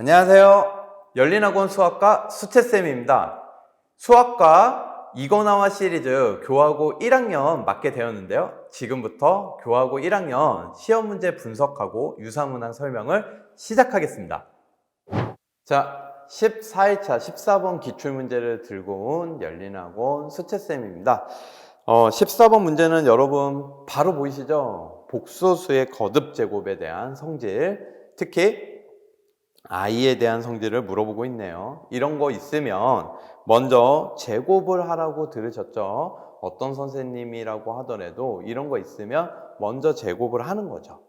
안녕하세요. 열린학원 수학과 수채쌤입니다. 수학과 이거나와 시리즈 교하고 1학년 맡게 되었는데요. 지금부터 교하고 1학년 시험 문제 분석하고 유사문항 설명을 시작하겠습니다. 자, 14일차 14번 기출문제를 들고 온 열린학원 수채쌤입니다. 어, 14번 문제는 여러분 바로 보이시죠? 복소수의 거듭 제곱에 대한 성질, 특히 i에 대한 성질을 물어보고 있네요. 이런 거 있으면 먼저 제곱을 하라고 들으셨죠? 어떤 선생님이라고 하더라도 이런 거 있으면 먼저 제곱을 하는 거죠.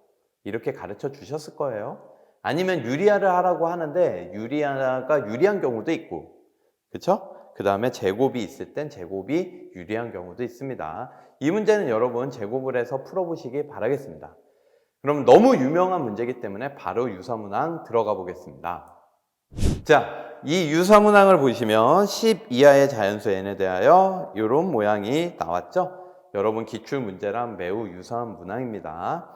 이렇게 가르쳐 주셨을 거예요. 아니면 유리아를 하라고 하는데 유리아가 유리한 경우도 있고, 그쵸? 그 다음에 제곱이 있을 땐 제곱이 유리한 경우도 있습니다. 이 문제는 여러분 제곱을 해서 풀어보시기 바라겠습니다. 그럼 너무 유명한 문제이기 때문에 바로 유사문항 들어가 보겠습니다. 자, 이 유사문항을 보시면 10 이하의 자연수 n에 대하여 이런 모양이 나왔죠? 여러분 기출 문제랑 매우 유사한 문항입니다.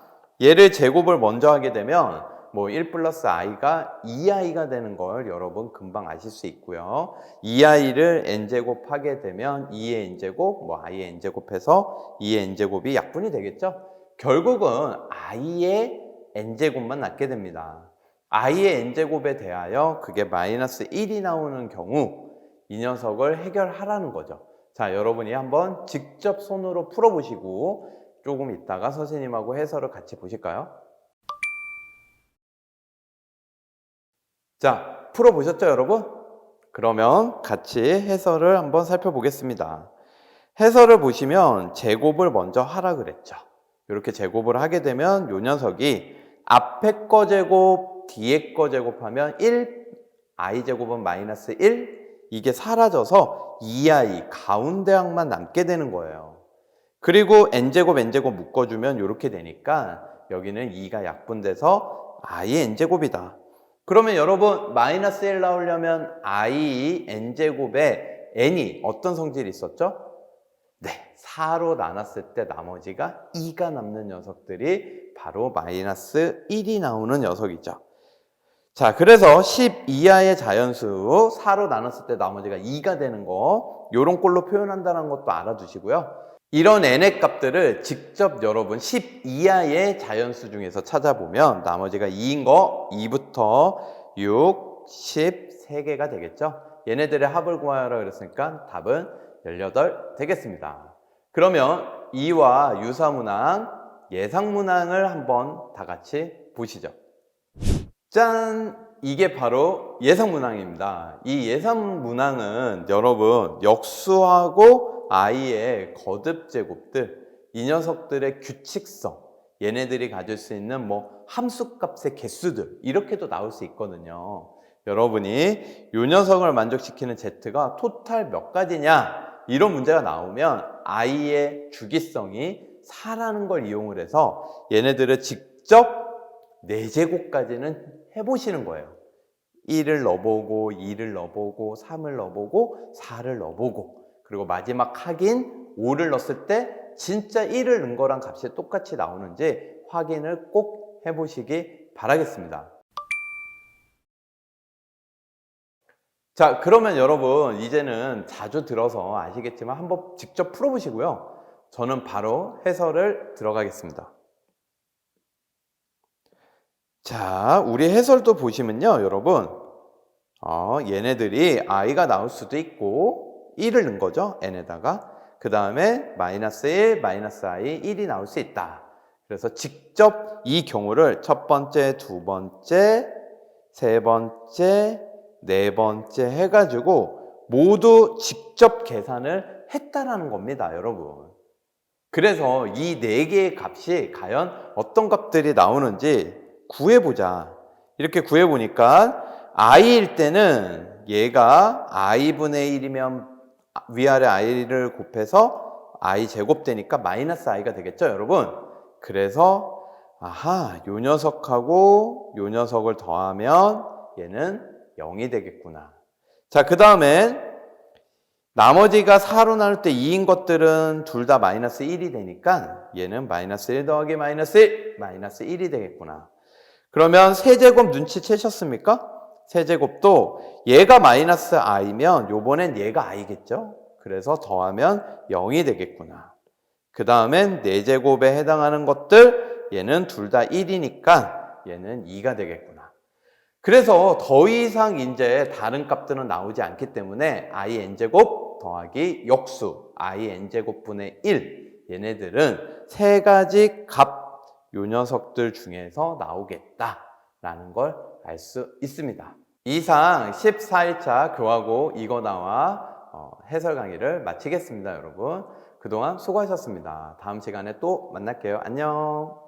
얘를 제곱을 먼저 하게 되면 뭐1 플러스 i가 2i가 되는 걸 여러분 금방 아실 수 있고요. 2i를 n제곱 하게 되면 2의 n제곱, 뭐 i의 n제곱해서 2의 n제곱이 약분이 되겠죠? 결국은 i의 n제곱만 낳게 됩니다. i의 n제곱에 대하여 그게 마이너스 1이 나오는 경우 이 녀석을 해결하라는 거죠. 자, 여러분이 한번 직접 손으로 풀어보시고 조금 있다가 선생님하고 해설을 같이 보실까요? 자, 풀어보셨죠, 여러분? 그러면 같이 해설을 한번 살펴보겠습니다. 해설을 보시면 제곱을 먼저 하라 그랬죠. 이렇게 제곱을 하게 되면 요 녀석이 앞에 거 제곱, 뒤에 거 제곱하면 1, i 제곱은 마이너스 1, 이게 사라져서 2i 가운데 항만 남게 되는 거예요. 그리고 n제곱, n제곱 묶어주면 이렇게 되니까 여기는 2가 약분돼서 i의 n제곱이다. 그러면 여러분 마이너스 1 나오려면 i n제곱에 n이 어떤 성질이 있었죠? 네, 4로 나눴을 때 나머지가 2가 남는 녀석들이 바로 마이너스 1이 나오는 녀석이죠. 자, 그래서 10 이하의 자연수 4로 나눴을 때 나머지가 2가 되는 거 요런 꼴로 표현한다는 것도 알아두시고요. 이런 n의 값들을 직접 여러분 10 이하의 자연수 중에서 찾아보면 나머지가 2인 거 2부터 6, 10, 3개가 되겠죠. 얘네들의 합을 구하라 그랬으니까 답은 18 되겠습니다. 그러면 이와 유사 문항, 예상 문항을 한번 다 같이 보시죠. 짠! 이게 바로 예상 문항입니다. 이 예상 문항은 여러분 역수하고 i의 거듭 제곱들, 이 녀석들의 규칙성, 얘네들이 가질 수 있는 뭐 함수값의 개수들 이렇게도 나올 수 있거든요. 여러분이 이 녀석을 만족시키는 z가 토탈 몇 가지냐 이런 문제가 나오면 i의 주기성이 4라는 걸 이용을 해서 얘네들을 직접 4제곱까지는 해보시는 거예요. 1을 넣어보고 2를 넣어보고 3을 넣어보고 4를 넣어보고 그리고 마지막 확인 5를 넣었을 때 진짜 1을 넣은 거랑 값이 똑같이 나오는지 확인을 꼭 해보시기 바라겠습니다. 자, 그러면 여러분, 이제는 자주 들어서 아시겠지만 한번 직접 풀어보시고요. 저는 바로 해설을 들어가겠습니다. 자, 우리 해설도 보시면요, 여러분. 어, 얘네들이 i가 나올 수도 있고, 1을 넣은 거죠, n에다가. 그 다음에 마이너스 1, 마이너스 i, 1이 나올 수 있다. 그래서 직접 이 경우를 첫 번째, 두 번째, 세 번째, 네 번째 해가지고 모두 직접 계산을 했다라는 겁니다, 여러분. 그래서 이 네 개의 값이 과연 어떤 값들이 나오는지 구해보자. 이렇게 구해보니까 i일 때는 얘가 i분의 1이면 위아래 i를 곱해서 i 제곱 되니까 마이너스 i가 되겠죠, 여러분? 그래서 아하, 요 녀석하고 요 녀석을 더하면 얘는 0이 되겠구나. 자, 그 다음에 나머지가 4로 나눌 때 2인 것들은 둘 다 마이너스 1이 되니까 얘는 마이너스 1 더하기 마이너스 1, 마이너스 1이 되겠구나. 그러면 세제곱 눈치채셨습니까? 세제곱도 얘가 마이너스 i면 요번엔 얘가 i겠죠? 그래서 더하면 0이 되겠구나. 그 다음엔 4제곱에 해당하는 것들 얘는 둘 다 1이니까 얘는 2가 되겠구나. 그래서 더 이상 이제 다른 값들은 나오지 않기 때문에 i n제곱 더하기 역수 i n제곱분의 1 얘네들은 세 가지 값 요 녀석들 중에서 나오겠다라는 걸 알 수 있습니다. 이상 14일차 교하고 이거 나와 어, 해설 강의를 마치겠습니다, 여러분. 그동안 수고하셨습니다. 다음 시간에 또 만날게요. 안녕.